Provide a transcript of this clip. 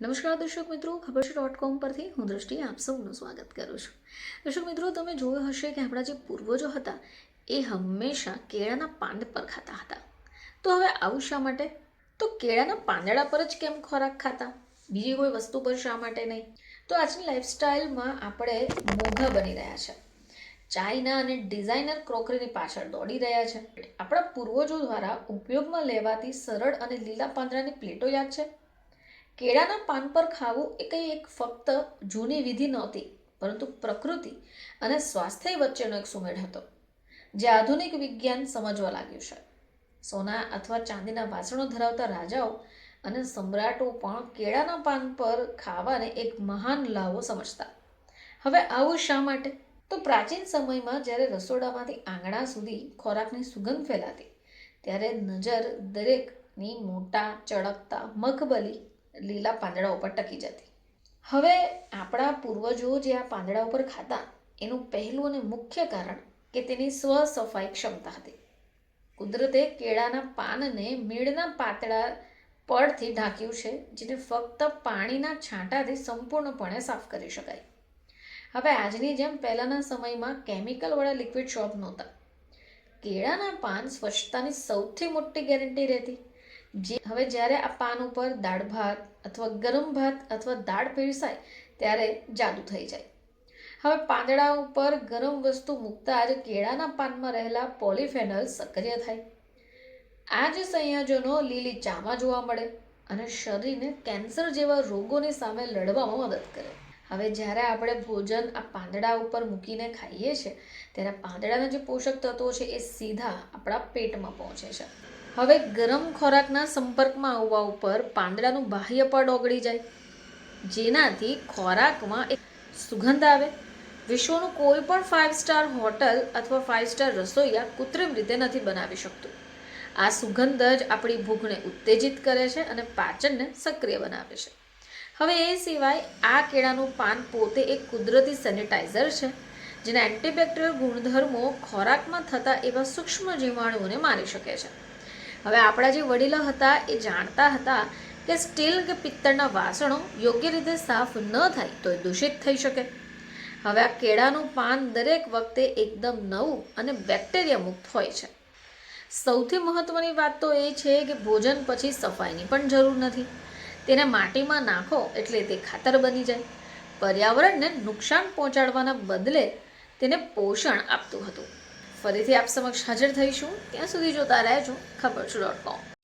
નમસ્કાર દર્શક મિત્રો, ખબર છે ડોટ કોમ પરથી હું દ્રષ્ટિ આપ સૌનું સ્વાગત કરું છું. દર્શક મિત્રો, તમે જોયું હશે કે આપણા જે પૂર્વજો હતા, એ હંમેશા કેળાના પાંદ પર ખાતા હતા. તો હવે આવું શા માટે? તો કેળાના પાંદડા પર જ કેમ ખોરાક ખાતા? બીજી કોઈ વસ્તુ પર શા માટે નહીં? તો આજની લાઈફસ્ટાઈલમાં આપણે મોંઘા બની રહ્યા છે. ચાઇના અને ડિઝાઇનર ક્રોકરીની પાછળ દોડી રહ્યા છે. આપણા પૂર્વજો દ્વારા ઉપયોગમાં લેવાતી સરળ અને લીલા પાંદડાની પ્લેટો યાદ છે? કેળાના પાન પર ખાવું એ કંઈ એક ફક્ત જૂની વિધિ નહોતી, પરંતુ પ્રકૃતિ અને સ્વાસ્થ્ય વચ્ચેનો એક સુમેળ હતો, જે આધુનિક વિજ્ઞાન સમજવા લાગ્યું છે. સોના અથવા ચાંદીના વાસણો ધરાવતા રાજાઓ અને સમ્રાટો પણ કેળાના પાન પર ખાવાને એક મહાન લાવો સમજતા. હવે આવું શા માટે? તો પ્રાચીન સમયમાં જ્યારે રસોડામાંથી આંગણા સુધી ખોરાકની સુગંધ ફેલાતી, ત્યારે નજર દરેકની મોટા, ચળકતા મખબલી લીલા પાંદડા ઉપર ટકી જતી. હવે આપણા પૂર્વજો જે આ પાંદડા ઉપર ખાતા, એનું પહેલું અને મુખ્ય કારણ કે તેની સ્વ સફાઈ ક્ષમતા હતી. કુદરતે કેળાના પાનને મીણના પાતળા પડથી ઢાંક્યું છે, જેને ફક્ત પાણીના છાંટાથી સંપૂર્ણપણે સાફ કરી શકાય. હવે આજની જેમ પહેલાંના સમયમાં કેમિકલવાળા લિક્વિડ શોપ નહોતા. કેળાના પાન સ્વચ્છતાની સૌથી મોટી ગેરંટી રહેતી. જે હવે જ્યારે આ પાન ઉપર દાળ ભાત અથવા ગરમ ભાત અથવા દાળ પીરસાય, ત્યારે જાદુ થઈ જાય. હવે પાંદડા ઉપર ગરમ વસ્તુ મૂકતા જ કેળાના પાનમાં રહેલા પોલિફેનલ સક્રિય થાય. આ જ સંયોજનો લીલી ચામાં જોવા મળે અને શરીરને કેન્સર જેવા રોગોની સામે લડવામાં મદદ કરે. હવે જ્યારે આપણે ભોજન આ પાંદડા ઉપર મૂકીને ખાઈએ છીએ, ત્યારે પાંદડાના જે પોષક તત્વો છે એ સીધા આપણા પેટમાં પહોંચે છે. હવે ગરમ ખોરાકના સંપર્કમાં આવવા ઉપર પાંદડાનું બાહ્ય પડ ઓગળી જાય. જેનાથી ખોરાકમાં એક સુગંધ આવે. વિશ્વનું કોઈ પણ ફાઇવ સ્ટાર હોટલ અથવા ફાઇવ સ્ટાર રસોઈયા કૃત્રિમ રીતે નથી બનાવી શકતું. આ સુગંધ જ આપણી ભૂખને ઉત્તેજિત કરે છે અને પાચનને સક્રિય બનાવે છે. હવે એ સિવાય આ કેળાનું પાન પોતે એક કુદરતી સેનિટાઈઝર છે, જેના એન્ટીબેક્ટેરિયલ ગુણધર્મો ખોરાકમાં થતા એવા સૂક્ષ્મ જીવાણુઓને મારી શકે છે. હવે આપણા જે વડીલો હતા એ જાણતા હતા કે સ્ટીલ કે પિત્તળના વાસણો યોગ્ય રીતે સાફ ન થાય તો એ દૂષિત થઈ શકે. હવે આ કેળાનું પાન દરેક વખતે એકદમ નવું અને બેક્ટેરિયા મુક્ત હોય છે. સૌથી મહત્વની વાત તો એ છે કે ભોજન પછી સફાઈની પણ જરૂર નથી. તેને માટીમાં નાખો એટલે તે ખાતર બની જાય. પર્યાવરણને નુકસાન પહોંચાડવાના બદલે તેને પોષણ આપતું હતું. ફરીથી આપ સમક્ષ હાજર થઈશું. ત્યાં સુધી જોતા રહેજો. ખબર છું ડોટ કોમ